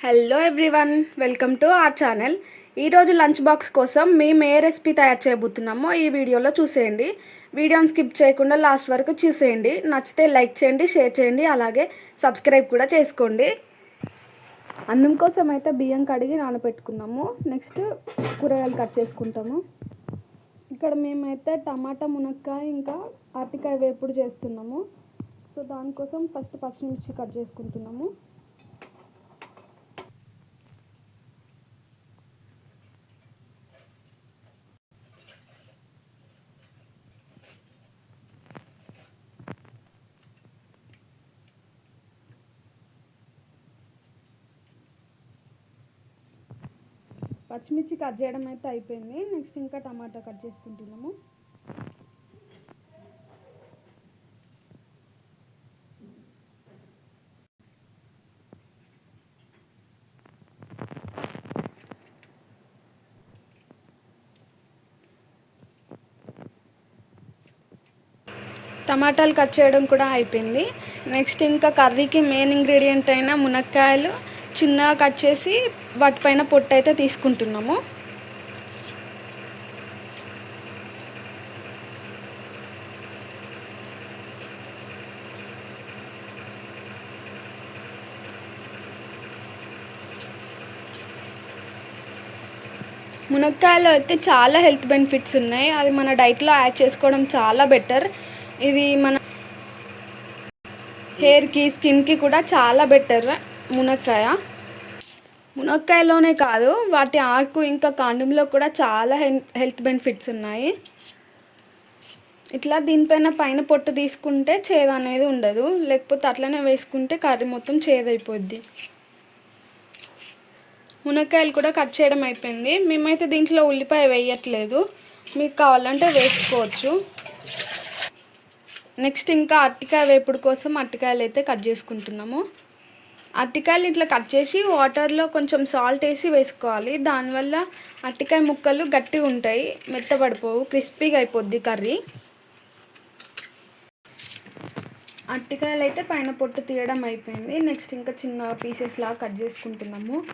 Hello everyone welcome to our channel ఈరోజు lunch box కోసం మేము ఏ రెసిపీ తయారు చేయబోతున్నామో ఈ వీడియోలో చూసేయండి. వీడియోని స్కిప్ చేయకుండా లాస్ట్ వరకు చూసేయండి. నచ్చితే లైక్ చేయండి షేర్ చేయండి అలాగే సబ్స్క్రైబ్ కూడా చేసుకోండి. అన్నం కోసం అయితే బియ్యం కడిగి నానబెట్టుకున్నాము. నెక్స్ట్ కూరగాయలు కట్ చేసుకుంటాము. ఇక్కడ మేమైతే టమాటా మునక్కాయ ఇంకా అరటికాయ వేపుడు చేస్తున్నాము. సో దానికోసం ఫస్ట్ పచ్చిమిర్చి కట్ చేసుకుంటున్నాము. పచ్చిమిర్చి కట్ చేయడం అయితే అయిపోయింది. నెక్స్ట్ ఇంకా టమాటా కట్ చేసుకుంటున్నాము. టమాటాలు కట్ చేయడం కూడా అయిపోయింది. నెక్స్ట్ ఇంకా కర్రీకి మెయిన్ ఇంగ్రీడియంట్ అయిన మునక్కాయలు చిన్నగా కట్ చేసి వాటిపైన పొట్టు అయితే తీసుకుంటున్నాము. మునక్కాయలో అయితే చాలా హెల్త్ బెనిఫిట్స్ ఉన్నాయి. అది మన డైట్లో యాడ్ చేసుకోవడం చాలా బెటర్. ఇది మన హెయిర్కి స్కిన్కి కూడా చాలా బెటర్. మునక్కాయ? మునక్కాయలోనే కాదు వాటి ఆకు ఇంకా కాండంలో కూడా చాలా హెల్త్ బెనిఫిట్స్ ఉన్నాయి. ఇట్లా దీనిపైన పైన పొట్టు తీసుకుంటే చేదు అనేది ఉండదు. లేకపోతే అట్లనే వేసుకుంటే కర్రీ మొత్తం చేదైపోద్ది. మునక్కాయలు కూడా కట్ చేయడం అయిపోయింది. మేమైతే దీంట్లో ఉల్లిపాయ వేయట్లేదు. మీకు కావాలంటే వేసుకోవచ్చు. నెక్స్ట్ ఇంకా అరటికాయ వేపుడు కోసం అరటికాయలు అయితే కట్ చేసుకుంటున్నాము. అరటికాయలు ఇట్లా కట్ చేసి వాటర్లో కొంచెం సాల్ట్ వేసి వేసుకోవాలి. దానివల్ల అరటికాయ ముక్కలు గట్టిగా ఉంటాయి. మెత్తబడిపోవు. క్రిస్పీగా అయిపోద్ది కర్రీ. అరటికాయలు అయితే పైన పొట్టు తీయడం అయిపోయింది. నెక్స్ట్ ఇంకా చిన్న పీసెస్ లాగా కట్ చేసుకుంటున్నాము.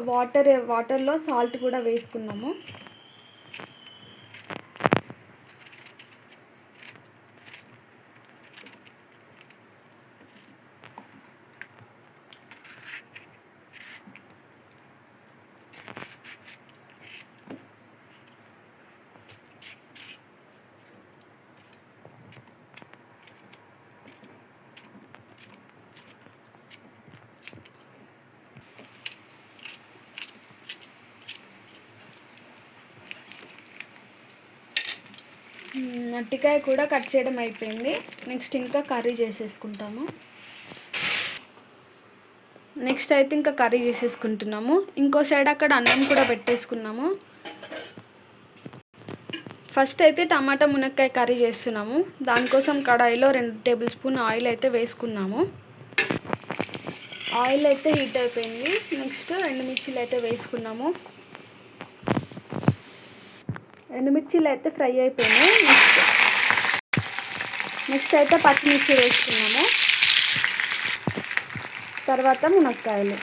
వాటర్ వాటర్లో సాల్ట్ కూడా వేసుకున్నాము. అట్టికాయ కూడా కట్ చేయడం అయిపోయింది. నెక్స్ట్ ఇంకా కర్రీ చేసేసుకుంటాము. నెక్స్ట్ అయితే ఇంకా కర్రీ చేసేసుకుంటున్నాము. ఇంకో సైడ్ అక్కడ అన్నం కూడా పెట్టేసుకున్నాము. ఫస్ట్ అయితే టమాటా మునక్కాయ కర్రీ చేస్తున్నాము. దానికోసం కడాయిలో రెండు టేబుల్ స్పూన్ ఆయిల్ అయితే వేసుకున్నాము. ఆయిల్ అయితే హీట్ అయిపోయింది. నెక్స్ట్ ఎండుమిర్చిలు అయితే వేసుకున్నాము. ఎండుమిర్చిలు అయితే ఫ్రై అయిపోయినాయి. నెక్స్ట్. నెక్స్ట్ అయితే పచ్చిమిర్చి వేసుకున్నాము. తర్వాత మునక్కాయలు.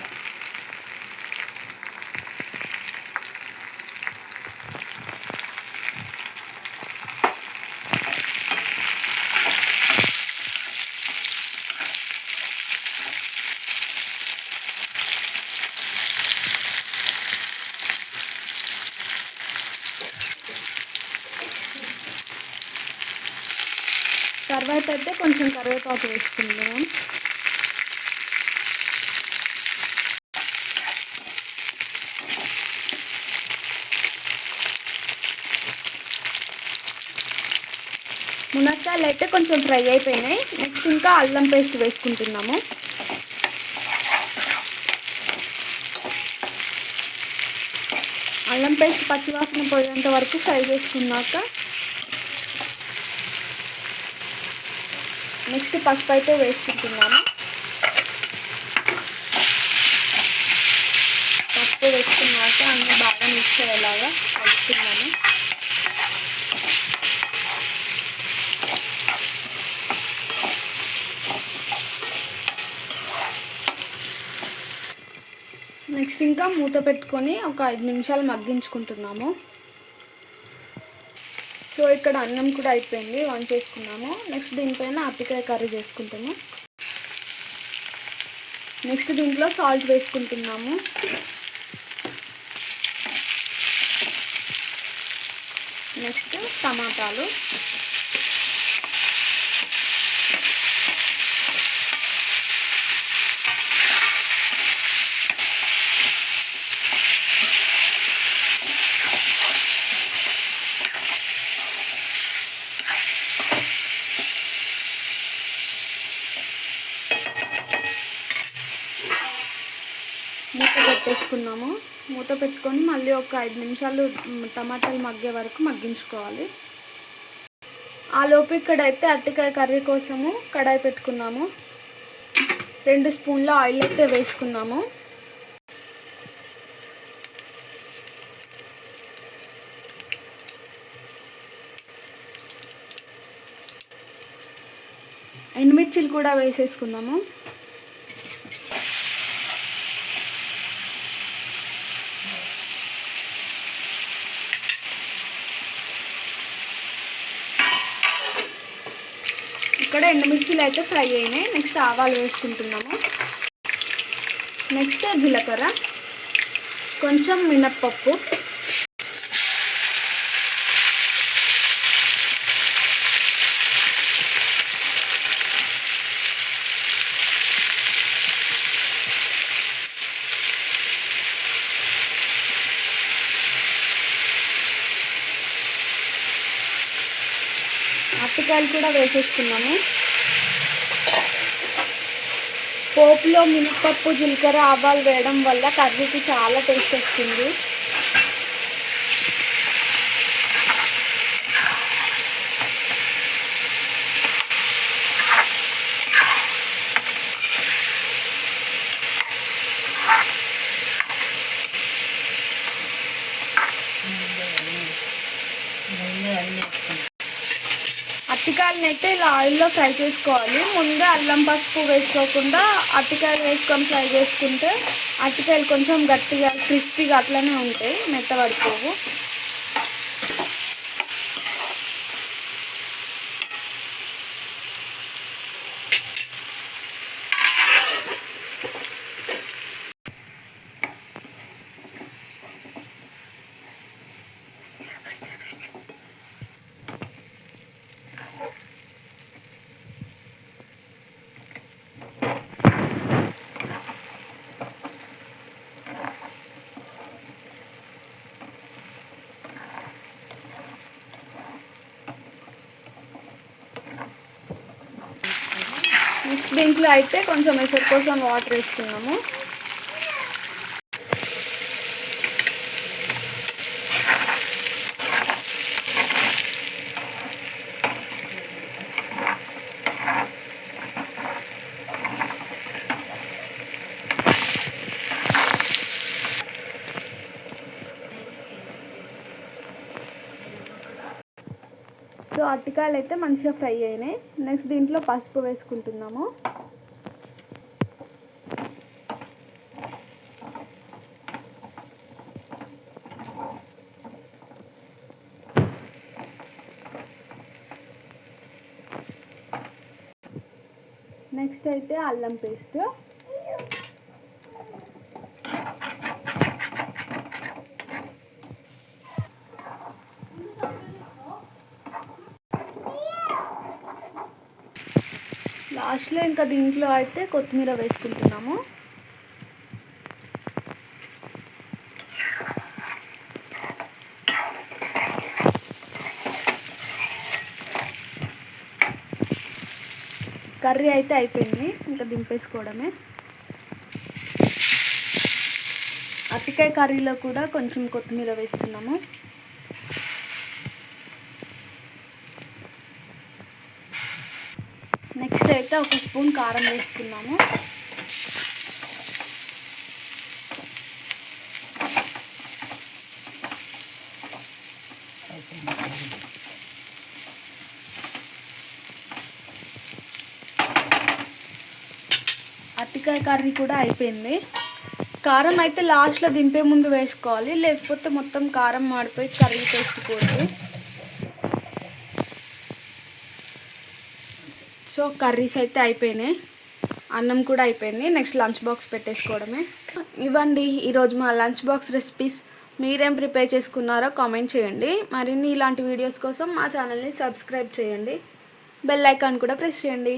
తర్వాత అయితే కొంచెం కరివేపాకు వేసుకుందాం. మునక్కాయలు అయితే కొంచెం ఫ్రై అయిపోయినాయి. నెక్స్ట్ ఇంకా అల్లం పేస్ట్ వేసుకుంటున్నాము. అల్లం పేస్ట్ పచ్చివాసన పోయేంత వరకు ఫ్రై చేసుకున్నాక నెక్స్ట్ పసుపు అయితే వేసుకుంటున్నాను పసుపు వేసుకున్నాక అన్నీ బాగా మిక్స్ అయ్యేలాగా కలుపుతున్నాము. నెక్స్ట్ ఇంకా మూత పెట్టుకొని ఒక ఐదు నిమిషాలు మగ్గించుకుంటున్నాము. సో ఇక్కడ అన్నం కూడా అయిపోయింది వంట చేసుకున్నాము. నెక్స్ట్ దీనిపైన అప్పికాయ కర్రీ చేసుకుంటాము. నెక్స్ట్ దీంట్లో సాల్ట్ వేసుకుంటున్నాము. నెక్స్ట్ టమాటాలు మూత పెట్టేసుకున్నాము మూత పెట్టుకొని మళ్ళీ ఒక ఐదు నిమిషాలు టమాటాలు మగ్గే వరకు మగ్గించుకోవాలి. ఆ ఇక్కడైతే అరటికాయ కర్రీ కోసము కడాయి పెట్టుకున్నాము. రెండు స్పూన్ల ఆయిల్ అయితే వేసుకున్నాము. ఎండుమిర్చిలు కూడా వేసేసుకున్నాము. ఇక్కడ ఎండుమిర్చిలు అయితే ఫ్రై అయినాయి. నెక్స్ట్ ఆవాలు వేసుకుంటున్నాము. నెక్స్ట్ జీలకర్ర. కొంచెం మినప్పప్పు. అరటికాయలు కూడా వేసేసుకున్నాము. పోపులో మినపప్పు జీలకర్ర ఆవాలు వేయడం వల్ల కర్రీకి చాలా టేస్ట్ వస్తుంది. అరటికాయలని అయితే ఇలా ఆయిల్లో ఫ్రై చేసుకోవాలి. ముందే అల్లం పసుపు వేసుకోకుండా అరటికాయలు వేసుకొని ఫ్రై చేసుకుంటే అరటికాయలు కొంచెం గట్టిగా క్రిస్పీగా అట్లనే ఉంటాయి. మెత్తబడిపోవు. నెక్స్ట్ దీంట్లో అయితే కొంచెం ఎసరు కోసం వాటర్ వేసుకున్నాము. అరటికాయలు అయితే మంచిగా ఫ్రై అయినాయి. నెక్స్ట్ దీంట్లో పసుపు వేసుకుంటున్నాము. నెక్స్ట్ అయితే అల్లం పేస్ట్. లాస్ట్లో ఇంకా దీంట్లో అయితే కొత్తిమీర వేసుకుంటున్నాము. కర్రీ అయితే అయిపోయింది ఇంకా దింపేసుకోవడమే. అరటికాయ కర్రీలో కూడా కొంచెం కొత్తిమీర వేస్తున్నాము నెక్స్ట్ అయితే ఒక స్పూన్ కారం వేసుకున్నాము. అరటికాయ కర్రీ కూడా అయిపోయింది. కారం అయితే లాస్ట్లో దింపే ముందు వేసుకోవాలి. లేకపోతే మొత్తం కారం మాడిపోయి కర్రీ టేస్ట్ పోతుంది సో కర్రీస్ అయితే అయిపోయినాయి. అన్నం కూడా అయిపోయింది. నెక్స్ట్ లంచ్ బాక్స్ పెట్టేసుకోవడమే. ఇవ్వండి ఈరోజు మా లంచ్ బాక్స్ రెసిపీస్. మీరేం ప్రిపేర్ చేసుకున్నారో కామెంట్ చేయండి. మరిన్ని ఇలాంటి వీడియోస్ కోసం మా ఛానల్ని సబ్స్క్రైబ్ చేయండి. బెల్ ఐకాన్ కూడా ప్రెస్ చేయండి.